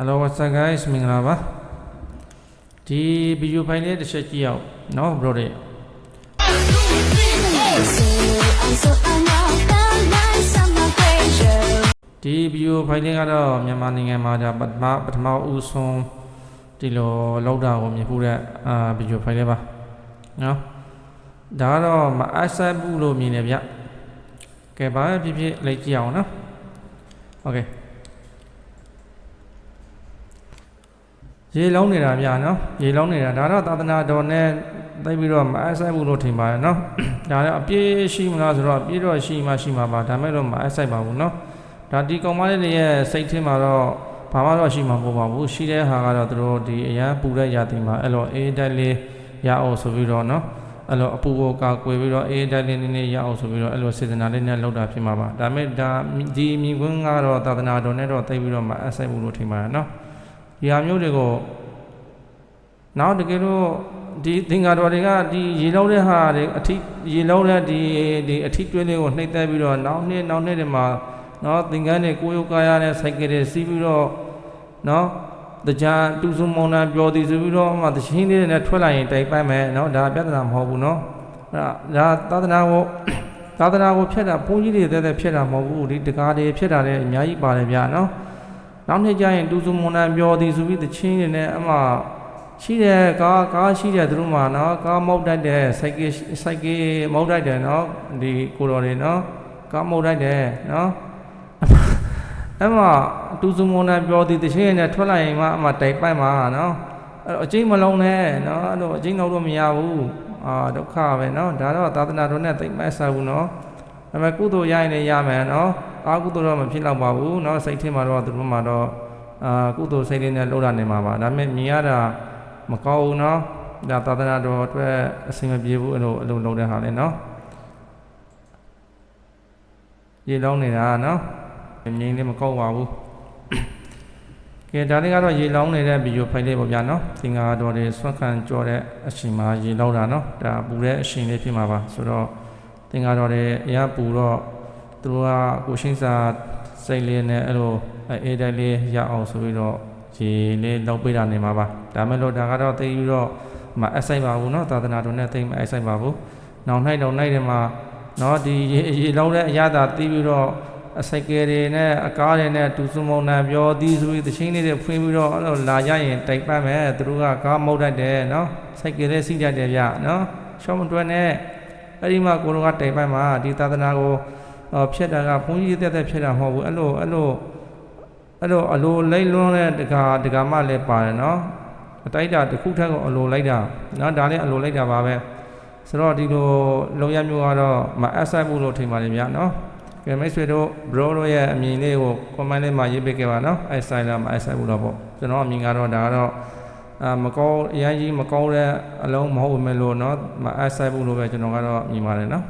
Hello what's up guys မင်္ဂလာပါဒီဗီဒီယိုဖိုင်လေးတစ်ချက်ကြည့်အောင်เนาะ bro တွေ I'm so unwelcome, summer pressure. ဒီဗီဒီယိုဖိုင်လေးကတော့မြန်မာနိုင်ငံမှာဒါပထမပထမဦးဆုံးဒီလိုလောက်တာကိုမြင်ဖူးတဲ့အာဗီဒီယိုဖိုင်လေးပါเนาะဒါကတော့မအဆက်ဘူးလို့မြင်နေဗျကဲဘာပဲဖြစ်ဖြစ်လိုက်ကြည့်အောင်เน ရေလုံးနေတာဗျာနော်ရေလုံးနေတာဒါတော့သာသနာတော်နဲ့သိပြီးတော့မအဆိုင်ဘူးလို့ထင်ပါတယ်နော်ဒါလည်းအပြည့်ရှိမလားဆိုတော့အပြည့်တော့ရှိမှရှိမှာပါဒါမဲ့တော့မအဆိုင်ပါဘူးနော်ဒါဒီကောင်မလေးတွေရဲ့စိတ်ထဲမှာတော့ဘာမှတော့ရှိမှာမဟုတ်ပါဘူးရှိတဲ့ဟာကတော့သူတို့ဒီအရန်ပူတဲ့ရာသီမှာအဲ့လိုအေးတက်လေးရအောင်ဆိုပြီးတော့နော်အဲ့လိုအပူကိုကာကွယ်ပြီးတော့အေးတက်လေးနည်းနည်းရအောင်ဆိုပြီးတော့အဲ့လိုစေတနာလေးနဲ့လုပ်တာဖြစ်မှာပါဒါမဲ့ဒါဒီမြင်ကွင်းကတော့သာသနာတော်နဲ့တော့သိပြီးတော့မအဆိုင်ဘူးလို့ထင်ပါတယ်နော် ဒီဟာမျိုးတွေကိုနောက်တကယ်လို့ဒီသင်္ကာတော်တွေကဒီရေလုံးတဲ့ဟာတွေအထိရေလုံးတဲ့ဒီဒီအထိတွင်းလေးကိုနှိမ့်သက်ပြီးတော့နောက်နှစ်နောက်နှစ်တွေမှာနော်သင်္ကန်းတွေကိုရုပ်ကားရတဲ့စိုက်ကယ်တွေစီးပြီးတော့နော်တကြံတူစုံမောင်နှံပျော်သည်ဆိုပြီးတော့မှတချင်းလေးတွေနဲ့ထွက်လာရင်တိုက်ပိုက်မယ်နော်ဒါပြဿနာမဟုတ်ဘူးနော်အဲ့ဒါသာသနာကိုသာသနာကိုဖျက်တာဘုန်းကြီးတွေတဲ့တဲ့ဖျက်တာမဟုတ်ဘူးဒီတကားတွေဖျက်တာလည်းအများကြီးပါတယ်ဗျာနော် နောက်နှစ်ကျရင်တူစုံမောင်နှံပျော်သည်ဆိုပြီးတချင်းတွေနဲ့အမှရှိတယ်ကားကားရှိတယ်သူတို့မှာနော်ကားမောက်တတ်တယ်စိုက်ကစိုက်ကမောက်တတ်တယ်နော်ဒီကိုတော်တွေနော်ကားမောက်တတ်တယ်နော်အဲ့မှာတူစုံမုံနဲ့ပြောသည်တချင်းနဲ့ထွက်လာရင်မှအမှတိုင်ပိုက်မှာနော်အဲ့တော့အကျိမလုံးနဲ့နော်အဲ့လိုအကျိလောက်တော့မရဘူးအာဒုက္ခပဲနော်ဒါတော့သာသနာတော်နဲ့တိတ်မဆာဘူးနော်ဒါပေမဲ့ကုသိုလ်ရရင်လည်းရမယ်နော် အာကုသိုလ်တော့မဖြစ်တော့ပါဘူးနော်စိတ်ထဲမှာတော့သူတို့မှာတော့အာကုသိုလ်စိတ်လေးနဲ့လှုပ်လာနေမှာပါဒါပေမဲ့မြင်ရတာ မကောင်းဘူးเนาะဒါသာသနာတော်အတွက်အဆင်မပြေဘူးအဲ့လိုအဲ့လိုလုပ်တဲ့ဟာလေเนาะရေလောင်းနေတာเนาะငြိမ်လေးမကောက်ပါဘူးကဲဒါလေးကတော့ရေလောင်းနေတဲ့ဗီဒီယိုဖိုင်လေးပေါ့ဗျာเนาะသင်္ဃာတော်တွေဆွတ်ခံကြောတဲ့အချိန်မှာရေလောင်းတာเนาะဒါပူတဲ့အချိန်လေးဖြစ်မှာပါဆိုတော့သင်္ဃာတော်တွေအရာပူတော့ သူတို့ကကိုရှင်းစာစိတ်လေးနဲ့အဲ့လိုအေးတိုက်လေးရအောင်ဆိုပြီးတော့ ရေလေးလောက်ပေးတာနေမှာပါဒါမဲ့လို့ဒါကတော့သိပြီးတော့မအဆိုင်ပါဘူးเนาะသာသနာတော်နဲ့သိမအဆိုင်ပါဘူးနောင်၌တောင်၌တွေမှာเนาะဒီရေရေလောက်တဲ့အရသာသိပြီးတော့အစိုက်ကယ်တွေနဲ့အကားတွေနဲ့တူစုံမုံနှံပြောသည်ဆိုပြီးတချင်းလေးတွေဖွင့်ပြီးတော့အဲ့လိုလာရရင်တိုက်ပတ်မယ်သူတို့ကကားမုတ်တတ်တယ်เนาะစိုက်ကယ်လေးစီးတတ်တယ်ဗျเนาะရှောင်းမတွက်နဲ့အဲ့ဒီမှာကိုတို့ကတိုက်ပတ်မှာဒီသာသနာကို ဖြတ်တာကဘုန်းကြီးတက်တက်ဖြတ်တာမဟုတ်ဘူးအဲ့လိုအဲ့လိုအဲ့တော့အလိုလိုက်လွန်းတဲ့တကာတကာမလည်းပါတယ်နော်အတိုက်တာတစ်ခုထက်ကိုအလိုလိုက်တာနော်ဒါလည်းအလိုလိုက်တာပါပဲဆိုတော့ဒီလိုလုံရမျိုးကတော့မအပ်ဆက်ဘူးလို့ထင်ပါတယ်ဗျာနော်ကဲမိတ်ဆွေတို့ bro တို့ရဲ့အမြင်လေးကို comment လေးမှာရေးပေးခဲ့ပါနော်အဲ့ဆိုင်လာမအပ်ဆက်ဘူးတော့ပေါ့ကျွန်တော်အမြင်ကတော့ဒါကတော့အာမကောအရင်ကြီးမကောတဲ့အလုံးမဟုတ်ဘူးမဲ့လို့နော်မအပ်ဆက်ဘူးလို့ပဲကျွန်တော်ကတော့မြင်ပါတယ်နော်